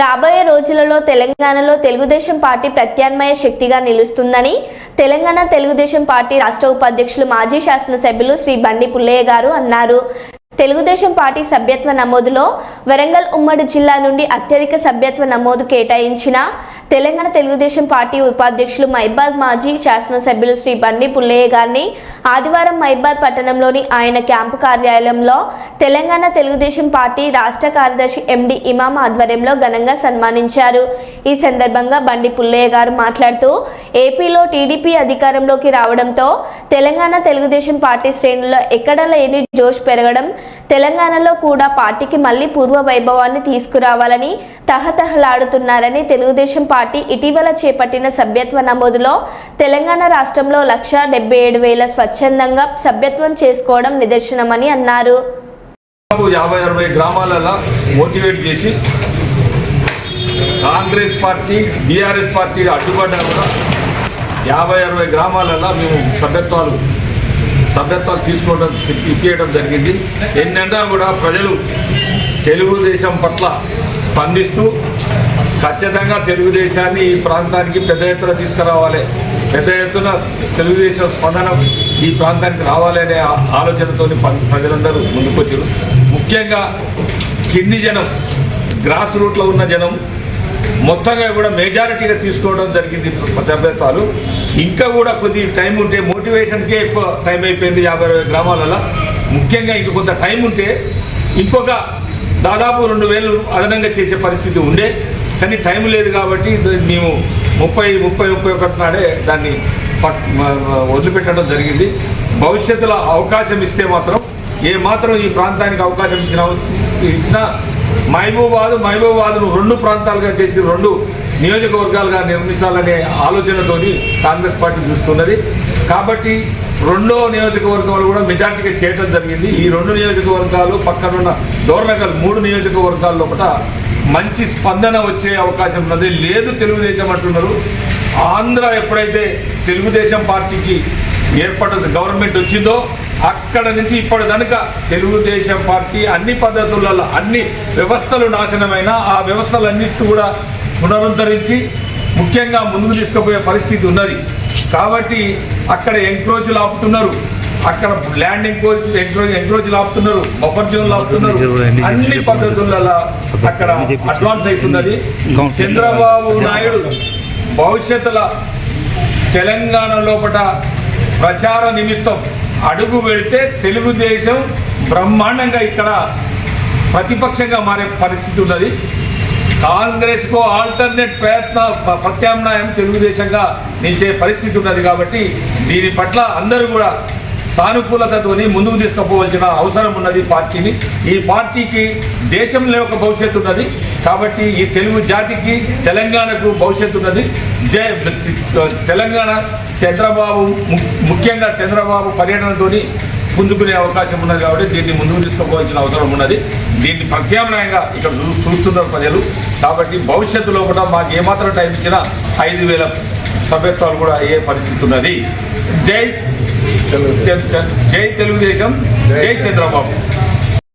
రాబోయే రోజులలో తెలంగాణలో తెలుగుదేశం పార్టీ ప్రత్యామ్నాయ శక్తిగా నిలుస్తుందని తెలంగాణ తెలుగుదేశం పార్టీ రాష్ట్ర ఉపాధ్యక్షులు మాజీ శాసనసభ్యులు శ్రీ బండి పుల్లయ్య గారు అన్నారు. తెలుగుదేశం పార్టీ సభ్యత్వ నమోదులో వరంగల్ ఉమ్మడి జిల్లా నుండి అత్యధిక సభ్యత్వ నమోదు కేటాయించిన తెలంగాణ తెలుగుదేశం పార్టీ ఉపాధ్యక్షులు మైబాద్ మాజీ శాసనసభ్యులు శ్రీ బండి పుల్లయ్య గారిని ఆదివారం మైబాద్ పట్టణంలోని ఆయన క్యాంపు కార్యాలయంలో తెలంగాణ తెలుగుదేశం పార్టీ రాష్ట్ర కార్యదర్శి ఎండి ఇమాం ఆధ్వర్యంలో ఘనంగా సన్మానించారు. ఈ సందర్భంగా బండి పుల్లయ్య గారు మాట్లాడుతూ ఏపీలో టీడీపీ అధికారంలోకి రావడంతో తెలంగాణ తెలుగుదేశం పార్టీ శ్రేణుల్లో ఎక్కడ లేని జోష్ పెరగడం తెలంగాణలో కూడా పార్టీకి మళ్ళీ పూర్వ వైభవాన్ని తీసుకురావాలని తహతహలాడుతున్నారని తెలుగుదేశం పార్టీ ఇటీవల చేపట్టిన సభ్యత్వ నమోదులో తెలంగాణ రాష్ట్రంలో లక్ష డెబ్బై ఏడు వేల స్వచ్ఛందంగా సభ్యత్వం చేసుకోవడం నిదర్శనమని అన్నారు. యాభై అరవై గ్రామాలలో మోటివేట్ చేసి కాంగ్రెస్ పార్టీ బీఆర్ఎస్ పార్టీ అడ్డుపడ్డా కూడా. యాభై అరవై గ్రామాలలో మేము సభ్యత్వాలు సభ్యత్వాలు తీసుకోవడం ఇప్పించడం జరిగింది. ఎన్నెన్నా కూడా ప్రజలు తెలుగుదేశం పట్ల స్పందిస్తూ ఖచ్చితంగా తెలుగుదేశాన్ని ఈ ప్రాంతానికి పెద్ద ఎత్తున తీసుకురావాలి. పెద్ద ఎత్తున తెలుగుదేశం స్పందన ఈ ప్రాంతానికి రావాలి అనే ఆలోచనతో ప్రజలందరూ ముందుకొచ్చారు. ముఖ్యంగా కింది జనం గ్రాస్ రూట్లో ఉన్న జనం మొత్తంగా కూడా మెజారిటీగా తీసుకోవడం జరిగింది సభ్యత్వాలు. ఇంకా కూడా కొద్ది టైం ఉంటే మోటివేషన్కే ఎక్కువ టైం అయిపోయింది యాభై అరవై గ్రామాలలో. ముఖ్యంగా ఇంక కొంత టైం ఉంటే ఇంకొక దాదాపు రెండు వేలు అదనంగా చేసే పరిస్థితి ఉండే. కానీ టైం లేదు కాబట్టి మేము ముప్పై ముప్పై ముప్పై ఒకటి నాడే దాన్ని పట్ వదిలిపెట్టడం జరిగింది. భవిష్యత్తులో అవకాశం ఇస్తే మాత్రం ఏ మాత్రం ఈ ప్రాంతానికి అవకాశం ఇచ్చిన ఇచ్చినా మహబూబాద్ మహబూబాద్ను రెండు ప్రాంతాలుగా చేసి రెండు నియోజకవర్గాలుగా నిర్మించాలనే ఆలోచనతోని కాంగ్రెస్ పార్టీ చూస్తున్నది. కాబట్టి రెండో నియోజకవర్గాలు కూడా మెజార్టీగా చేయడం జరిగింది. ఈ రెండు నియోజకవర్గాలు పక్కనున్న దోర్నగల్ మూడు నియోజకవర్గాల లోపల మంచి స్పందన వచ్చే అవకాశం ఉన్నది. లేదు తెలుగుదేశం అంటున్నారు. ఆంధ్ర ఎప్పుడైతే తెలుగుదేశం పార్టీకి ఏర్పడ్డ గవర్నమెంట్ వచ్చిందో అక్కడ నుంచి ఇప్పటి కనుక తెలుగుదేశం పార్టీ అన్ని పద్ధతులలో అన్ని వ్యవస్థలు నాశనమైన ఆ వ్యవస్థలన్నిటి కూడా పునరుద్ధరించి ముఖ్యంగా ముందుకు తీసుకుపోయే పరిస్థితి ఉన్నది. కాబట్టి అక్కడ ఎంక్రోచ్లు ఆపుతున్నారు. అక్కడ ల్యాండ్ ఎంక్రోచ్ ఎంక్రోచ్ ఎంక్రోచ్లు ఆపుతున్నారు. బఫర్ జోన్లు ఆపుతున్నారు. అన్ని పద్ధతులలో అక్కడ అడ్వాన్స్ అవుతున్నది. చంద్రబాబు నాయుడు భవిష్యత్తులో తెలంగాణ లోపల ప్రచార నిమిత్తం అడుగు పెడితే తెలుగుదేశం బ్రహ్మాండంగా ఇక్కడ ప్రతిపక్షంగా మారే పరిస్థితి ఉన్నది. కాంగ్రెస్కు ఆల్టర్నేట్ ప్రయత్న ప్రత్యామ్నాయం తెలుగుదేశంగా నిలిచే పరిస్థితి ఉన్నది కాబట్టి దీని పట్ల అందరూ కూడా సానుకూలతతోని ముందుకు తీసుకుపోవలసిన అవసరం ఉన్నది పార్టీని. ఈ పార్టీకి దేశంలో ఒక భవిష్యత్తు ఉన్నది కాబట్టి ఈ తెలుగు జాతికి తెలంగాణకు భవిష్యత్తు ఉన్నది. జై తెలంగాణ చంద్రబాబు ము- ముఖ్యంగా చంద్రబాబు పర్యటనతోని పుంజుకునే అవకాశం ఉన్నది కాబట్టి దీన్ని ముందుకు తీసుకుపోవాల్సిన అవసరం ఉన్నది. దీన్ని ప్రత్యామ్నాయంగా ఇక్కడ చూ- చూస్తున్నారు ప్రజలు. కాబట్టి భవిష్యత్తులో కూడా మాకు ఏమాత్రం టైం ఇచ్చినా ఐదు వేల సభ్యత్వాలు కూడా అయ్యే పరిస్థితి ఉన్నది. జై జై తెలుగుదేశం జై చంద్రబాబు.